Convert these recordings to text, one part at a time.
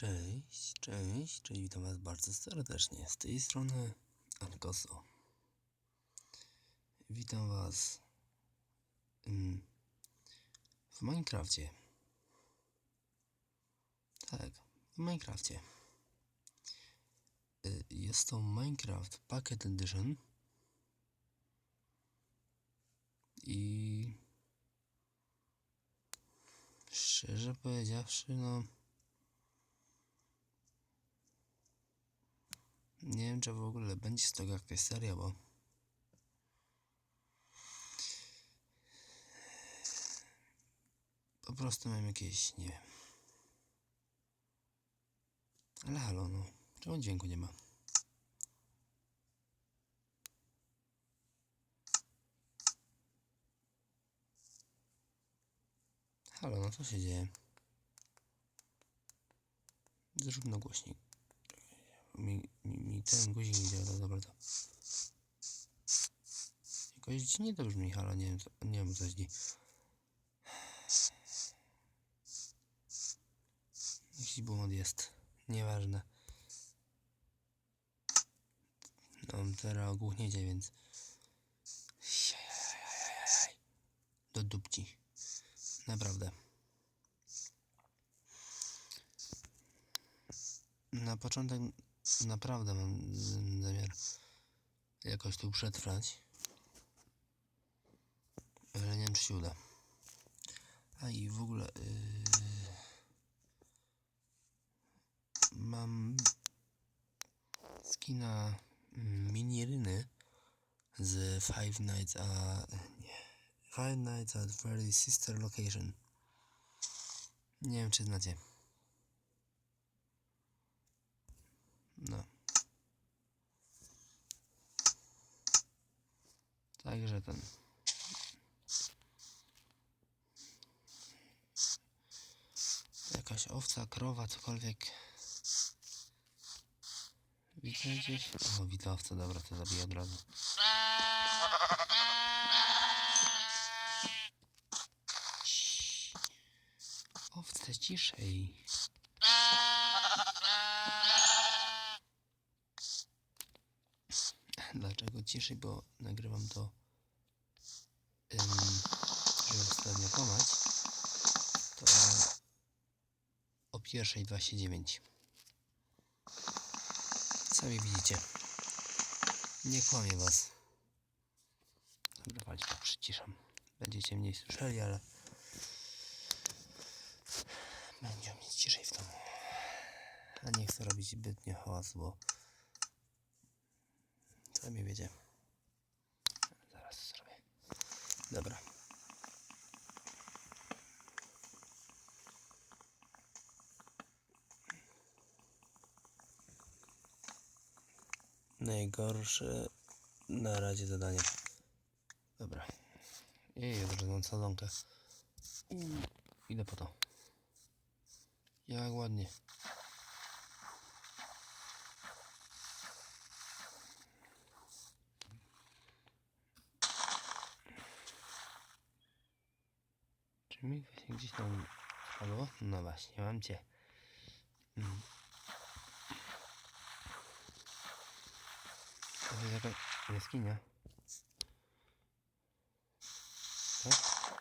Cześć, cześć, cześć, witam was bardzo serdecznie. Z tej strony Ankoso. Witam was ym, w Minecrafcie. Tak, w Minecrafcie. Y, Jest to Minecraft Pocket Edition. I szczerze powiedziawszy, no. Nie wiem, czy w ogóle będzie z tego jakaś seria, bo po prostu mam jakieś, nie wiem. Ale halo, no. Czemu dźwięku nie ma? Halo, no co się dzieje? Zrób na głośnik. Mi, mi, mi ten guzik nie działa, dobra to. Jakoś dziwnie to brzmi, nie wiem, co, nie wiem, co chodzi. Jakiś błąd jest, nieważne. No, teraz ogłuchniecie, więc... Do dupci. Naprawdę. Na początek naprawdę mam zamiar jakoś tu przetrwać. Ale nie wiem, czy się uda. A i w ogóle yy, mam skina mm, miniryny z Five Nights a nie Five Nights at Freddy's Sister Location. Nie wiem, czy znacie. No. Także ten. Jakaś owca, krowa, cokolwiek. Widzę gdzieś? O, widzę owca, dobra, to zabiję od razu. Owce, ciszej. Dlaczego ciszej? Bo nagrywam to, ym, żeby wstępnie kłamać, to o pierwszej 29. Sami widzicie. Nie kłamię was. Dobra, walcie, to przyciszam. Będziecie mniej słyszeli, ale będzie mieć ciszej w domu. A nie chcę robić zbytnio hałasu, bo Sami wiecie. Zaraz zrobię. Dobra. Najgorsze na razie zadanie. Dobra. Jej, odrzucam sadzonkę. Idę po to. Jak ładnie. Mi właśnie gdzieś tam spadło? No właśnie, mam cię. Mm. To jest jakaś jaskinia. Tak?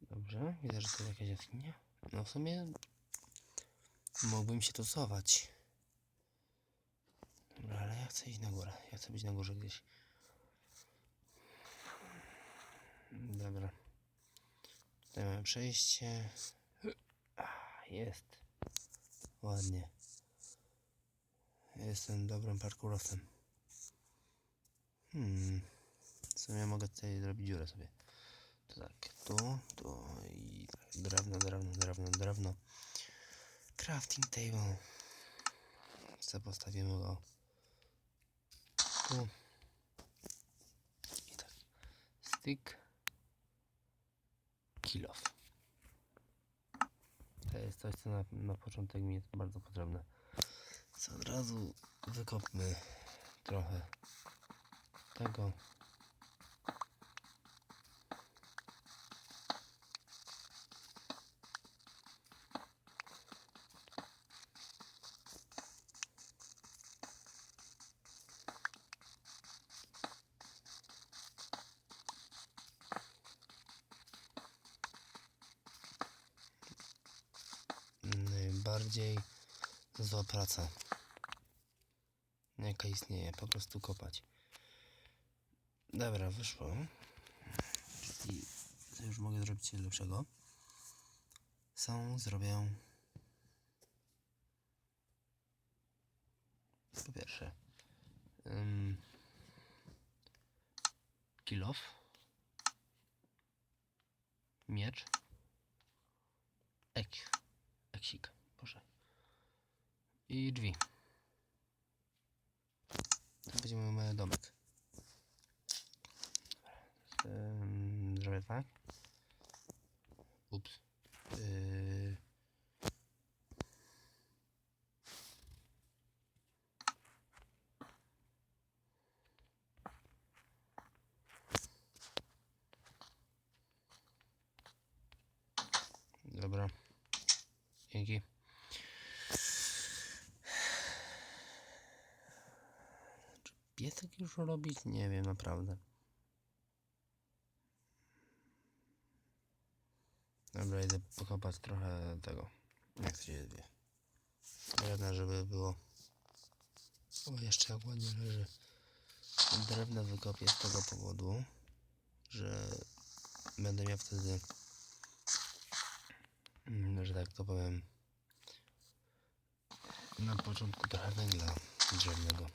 Dobrze, widzę, że to jest jakaś jaskinia. No w sumie mógłbym się tu schować. Dobra, ale ja chcę iść na górę. Ja chcę być na górze gdzieś. Dobra. Mamy przejście. Ah, Jest. Ładnie. Jestem dobrym parkurowcem. Hmm. W sumie mogę tutaj zrobić dziurę sobie. To tak, tu, tu i drewno, drewno, drewno, drewno. Crafting table. Co postawimy go tu. I tak. Stick. Kill off. To jest coś, co na, na początek mi jest bardzo potrzebne. Co od razu wykopmy trochę tego. Bardziej zła praca. Jaka istnieje, po prostu kopać. Dobra, wyszło. I już mogę zrobić lepszego? Są, zrobię. Po pierwsze, um, kilof, miecz, ek, eksik, proszę. I drzwi. To będzie mój mały domek. Ym, Zrobię tak. Ups. Yy. Dobra. Dzięki. Czy piesek już robić? Nie wiem, naprawdę. Dobra, idę pokopać trochę tego. Jak to się wie. Jedna, żeby było. O, jeszcze jak ładnie leży. Drewno wykopię z tego powodu, że będę miał wtedy, mm, że tak to powiem, na początku trochę węgla drzewnego.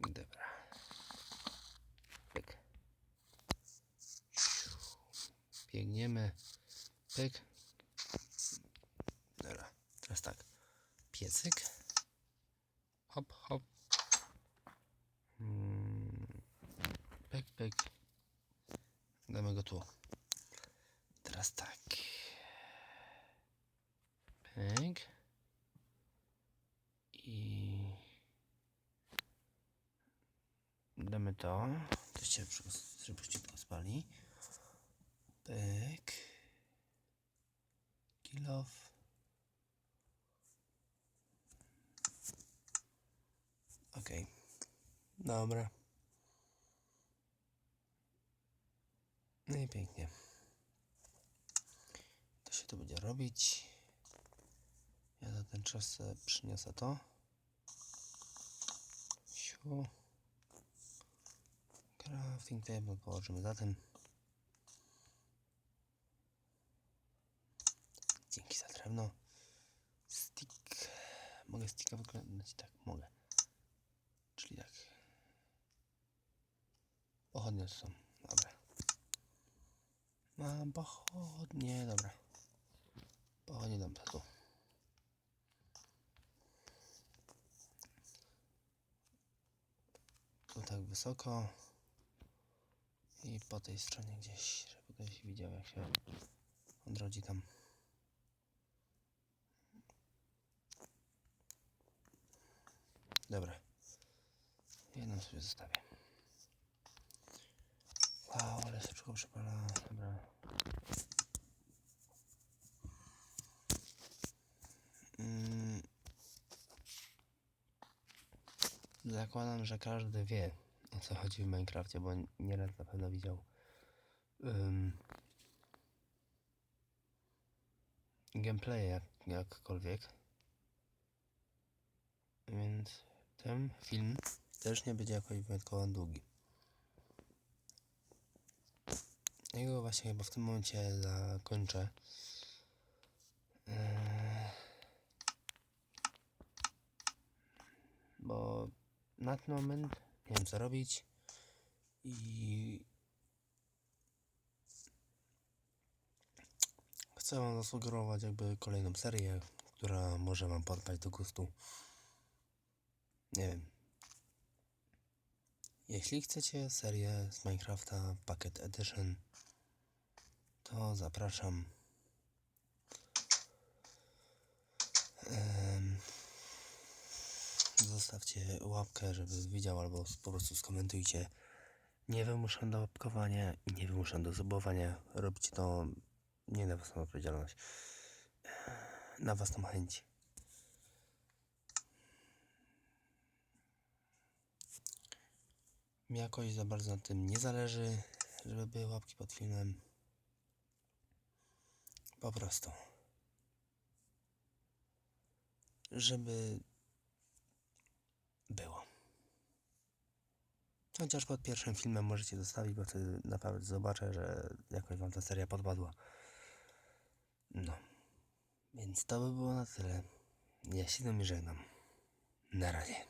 Dobra. Pyk. Biegniemy. Pyk. Dobra. Teraz tak. Piecyk. Hop, hop. Mm. Pyk, pyk. Damy go tu. Teraz tak. Pyk. I damy to. To się szybciutko spali. Pyk. Kill off. Okej. Dobra. No i pięknie. To się tu będzie robić. Ja za ten czas przyniosę to. Siu. Crafting table położymy za tym. Dzięki za drewno. Stick. Mogę sticka wyglądać? Tak, mogę. Czyli tak. Pochodnie to są. Dobra. Mam pochodnie, dobra. Pochodnie dam tu. Tu tak wysoko. I po tej stronie gdzieś, żeby ktoś widział jak się odrodzi tam. Dobra. Jedną sobie zostawię. Wow, ale szybko przypala. Dobra. Mm. Zakładam, że każdy wie o co chodzi w Minecrafcie, bo nieraz na pewno widział um, jak, jakkolwiek. Więc ten film też nie będzie jakoś wyjątkowo długi. Ja go właśnie chyba w tym momencie zakończę. Eee, Bo na ten moment nie wiem co robić i chcę wam zasugerować jakby kolejną serię, która może wam podpaść do gustu. Nie wiem. Jeśli chcecie serię z Minecrafta Packet Edition, to zapraszam. Zostawcie łapkę, żeby widział, albo po prostu skomentujcie. Nie wymuszam do łapkowania i nie wymuszam do subowania. Robicie to nie na własną odpowiedzialność, na własną chęć. Mi jakoś za bardzo na tym nie zależy, żeby były łapki pod filmem. Po prostu. Żeby było. Chociaż pod pierwszym filmem możecie zostawić, bo wtedy naprawdę zobaczę, że jakoś wam ta seria podpadła. No. Więc to by było na tyle. Ja się z wami żegnam. Na razie.